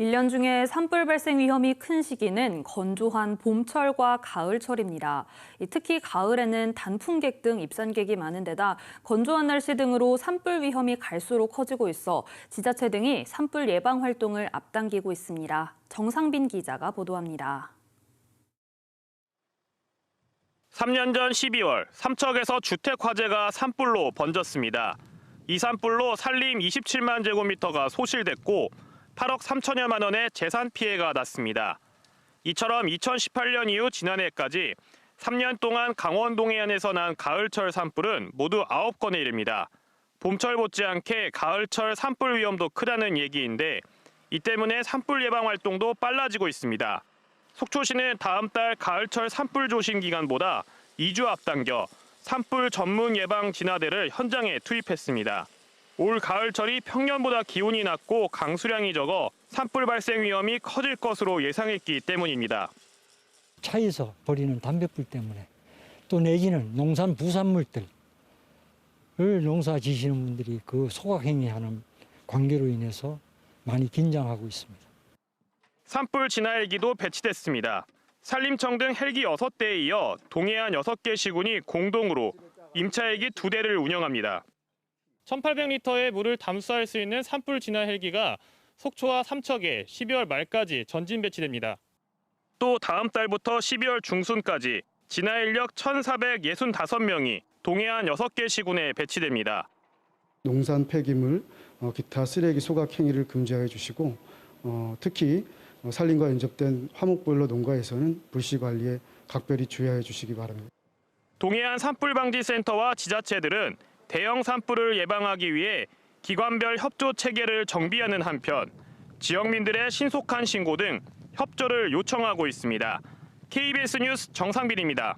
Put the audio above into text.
1년 중에 산불 발생 위험이 큰 시기는 건조한 봄철과 가을철입니다. 이 특히 가을에는 단풍객 등 입산객이 많은 데다 건조한 날씨 등으로 산불 위험이 갈수록 커지고 있어 지자체 등이 산불 예방 활동을 앞당기고 있습니다. 정상빈 기자가 보도합니다. 3년 전 12월 삼척에서 주택 화재가 산불로 번졌습니다. 이 산불로 산림 27만 제곱미터가 소실됐고 8억 3천여만 원의 재산 피해가 났습니다. 이처럼 2018년 이후 지난해까지 3년 동안 강원 동해안에서 난 가을철 산불은 모두 9건에 이릅니다. 봄철 못지않게 가을철 산불 위험도 크다는 얘기인데 이 때문에 산불 예방 활동도 빨라지고 있습니다. 속초시는 다음 달 가을철 산불 조심 기간보다 2주 앞당겨 산불 전문 예방 진화대를 현장에 투입했습니다. 올 가을철이 평년보다 기온이 낮고 강수량이 적어 산불 발생 위험이 커질 것으로 예상했기 때문입니다. 차에서 버리는 담배불 때문에 또 내지는 농산 부산물들을 농사 지시는 분들이 그 소각행위하는 관계로 인해서 많이 긴장하고 있습니다. 산불 진화 헬기도 배치됐습니다. 산림청 등 헬기 6대에 이어 동해안 6개 시군이 공동으로 임차 헬기 2대를 운영합니다. 1800리터의 물을 담수할 수 있는 산불 진화 헬기가 속초와 삼척에 12월 말까지 전진 배치됩니다. 또 다음 달부터 12월 중순까지 진화 인력 1,465명이 동해안 6개 시군에 배치됩니다. 농산 폐기물, 어, 기타 쓰레기 소각 행위를 금지하여 주시고 어, 특히 어, 산림과 인접된 화목보일러 농가에서는 불씨 관리에 각별히 주의하여 주시기 바랍니다. 동해안 산불 방지 센터와 지자체들은 대형 산불을 예방하기 위해 기관별 협조 체계를 정비하는 한편 지역민들의 신속한 신고 등 협조를 요청하고 있습니다. KBS 뉴스 정상빈입니다.